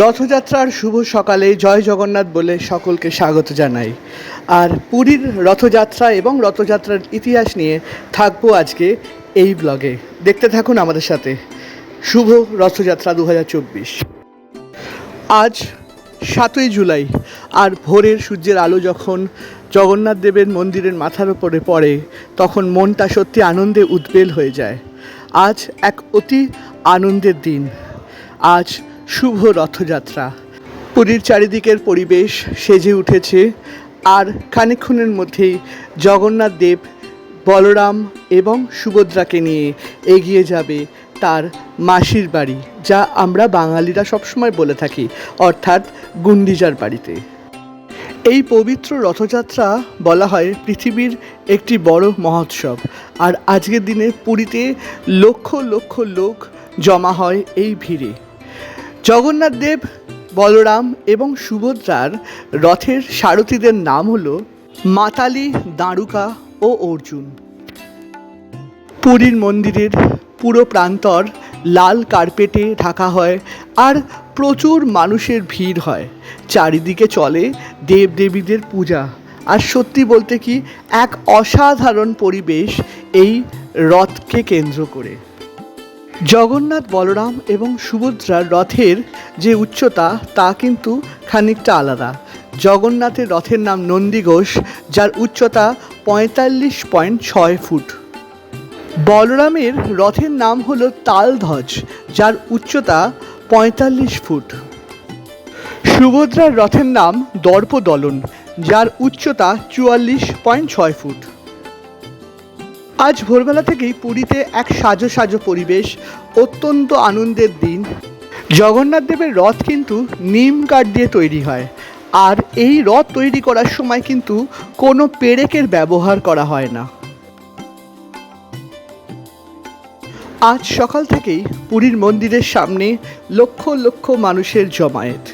রথযাত্রার শুভ সকালে জয় জগন্নাথ বলে সকলকে স্বাগত জানাই। আর পুরীর রথযাত্রা এবং রথযাত্রার ইতিহাস নিয়ে থাকব আজকে এই ব্লগে। দেখতে থাকুন আমাদের সাথে। শুভ রথযাত্রা দু হাজার চব্বিশ। আজ সাতই জুলাই, আর ভোরের সূর্যের আলো যখন জগন্নাথ দেবের মন্দিরের মাথার উপরে পড়ে, তখন মনটা সত্যি আনন্দে উদ্বেল হয়ে যায়। আজ এক অতি আনন্দের দিন। আজ শুভ রথযাত্রা। পুরীর চারিদিকের পরিবেশ সেজে উঠেছে আর খানিকক্ষণের মধ্যেই জগন্নাথ দেব, বলরাম এবং সুভদ্রাকে নিয়ে এগিয়ে যাবে তার মাসির বাড়ি, যা আমরা বাঙালিরা সবসময় বলে থাকি, অর্থাৎ গুন্ডিজার বাড়িতে। এই পবিত্র রথযাত্রা বলা হয় পৃথিবীর একটি বড় মহোৎসব। আর আজকের দিনে পুরীতে লক্ষ লক্ষ লোক জমা হয় এই ভিড়ে। জগন্নাথ দেব, বলরাম এবং সুভদ্রার রথের সারথীদের নাম হল মাতালি দাঁড়ুকা ও অর্জুন। পুরীর মন্দিরের পুরো প্রান্তর লাল কার্পেটে ঢাকা হয় আর প্রচুর মানুষের ভিড় হয়। চারিদিকে চলে দেবদেবীদের পূজা। আর সত্যি বলতে কি, এক অসাধারণ পরিবেশ এই রথকে কেন্দ্র করে। জগন্নাথ, বলরাম এবং সুভদ্রার রথের যে উচ্চতা, তা কিন্তু খানিকটা আলাদা। জগন্নাথের রথের নাম নন্দীঘোষ যার উচ্চতা পঁয়তাল্লিশ পয়েন্ট ছয় ফুট। বলরামের রথের নাম হল তালধ্বজ, যার উচ্চতা পঁয়তাল্লিশ ফুট। সুভদ্রার রথের নাম দর্পদলন, যার উচ্চতা চুয়াল্লিশ পয়েন্ট ছয় ফুট। আজ ভোরবেলা থেকেই পুরীতে এক সাজো সাজো পরিবেশ, অত্যন্ত আনন্দের দিন। জগন্নাথ দেবের রথ কিন্তু নিম কাঠ দিয়ে তৈরি হয়। আর এই রথ তৈরি করার সময় কিন্তু কোনো পেরেকের ব্যবহার করা হয় না। আজ সকাল থেকেই পুরীর মন্দিরের সামনে লক্ষ লক্ষ মানুষের জমায়েত।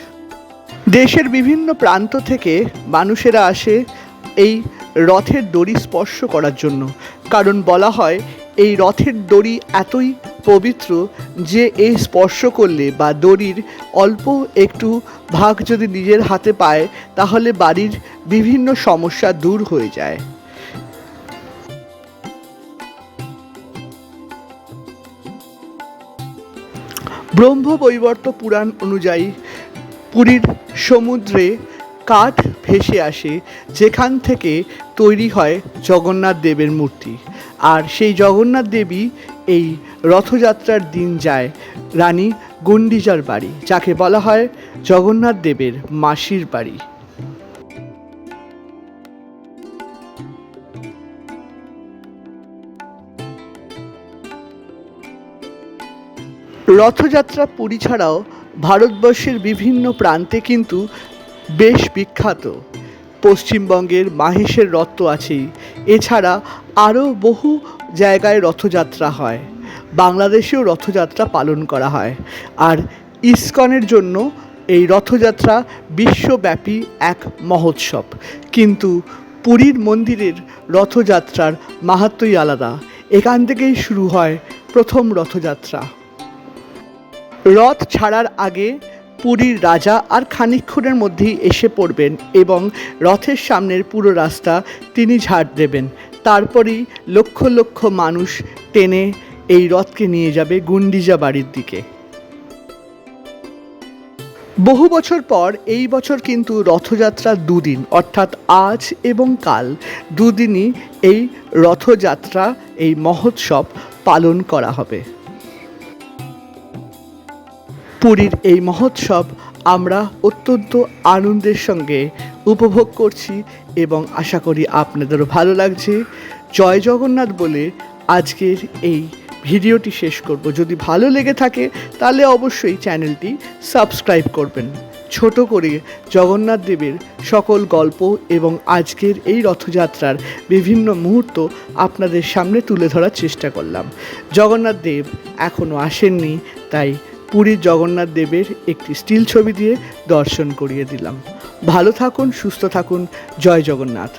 দেশের বিভিন্ন প্রান্ত থেকে মানুষেরা আসে এই রথের দড়ি স্পর্শ করার জন্য। কারণ বলা হয়, এই রথের দড়ি এতই পবিত্র যে এই স্পর্শ করলে বা দড়ির অল্প একটু ভাগ যদি নিজের হাতে পায়, তাহলে বাড়ির বিভিন্ন সমস্যা দূর হয়ে যায়। ব্রহ্মবৈবর্ত পুরাণ অনুযায়ী পুরীর সমুদ্রে কাঠ ভেসে আসে, যেখান থেকে তৈরি হয় জগন্নাথ দেবের মূর্তি। আর সেই জগন্নাথ দেবী এই রথযাত্রার দিন যায় রানী গন্ডিজার বাড়ি, যাকে বলা হয় জগন্নাথ দেবের মাসির বাড়ি। রথযাত্রা পুরী ছাড়াও ভারতবর্ষের বিভিন্ন প্রান্তে কিন্তু বেশ বিখ্যাত। পশ্চিমবঙ্গের মাহেশের রথ তো আছেই। এছাড়া আরও বহু জায়গায় রথযাত্রা হয়। বাংলাদেশেও রথযাত্রা পালন করা হয়। আর ইস্কনের জন্য এই রথযাত্রা বিশ্বব্যাপী এক মহোৎসব। কিন্তু পুরীর মন্দিরের রথযাত্রার মাহাত্মই আলাদা। এখান থেকেই শুরু হয় প্রথম রথযাত্রা। রথ ছাড়ার আগে পুরীর রাজা আর খানিকক্ষণের মধ্যেই এসে পড়বেন এবং রথের সামনের পুরো রাস্তা তিনি ঝাড় দেবেন। তারপরেই লক্ষ লক্ষ মানুষ টেনে এই রথকে নিয়ে যাবে গুন্ডিজা বাড়ির দিকে। বহু বছর পর এই বছর কিন্তু রথযাত্রা দুদিন, অর্থাৎ আজ এবং কাল দুদিনই এই রথযাত্রা, এই মহোৎসব পালন করা হবে। পুরীর এই মহোৎসব আমরা অত্যন্ত আনন্দের সঙ্গে উপভোগ করছি এবং আশা করি আপনাদেরও ভালো লাগছে। জয় জগন্নাথ বলে আজকের এই ভিডিওটি শেষ করব। যদি ভালো লেগে থাকে, তাহলে অবশ্যই চ্যানেলটি সাবস্ক্রাইব করবেন। ছোট করে জগন্নাথ দেবের সকল গল্প এবং আজকের এই রথযাত্রার বিভিন্ন মুহূর্ত আপনাদের সামনে তুলে ধরার চেষ্টা করলাম। জগন্নাথ দেব এখনও আসেননি, তাই পুরীর জগন্নাথ দেবের একটি স্টিল ছবি দিয়ে দর্শন করিয়ে দিলাম। ভালো থাকুন, সুস্থ থাকুন। জয় জগন্নাথ।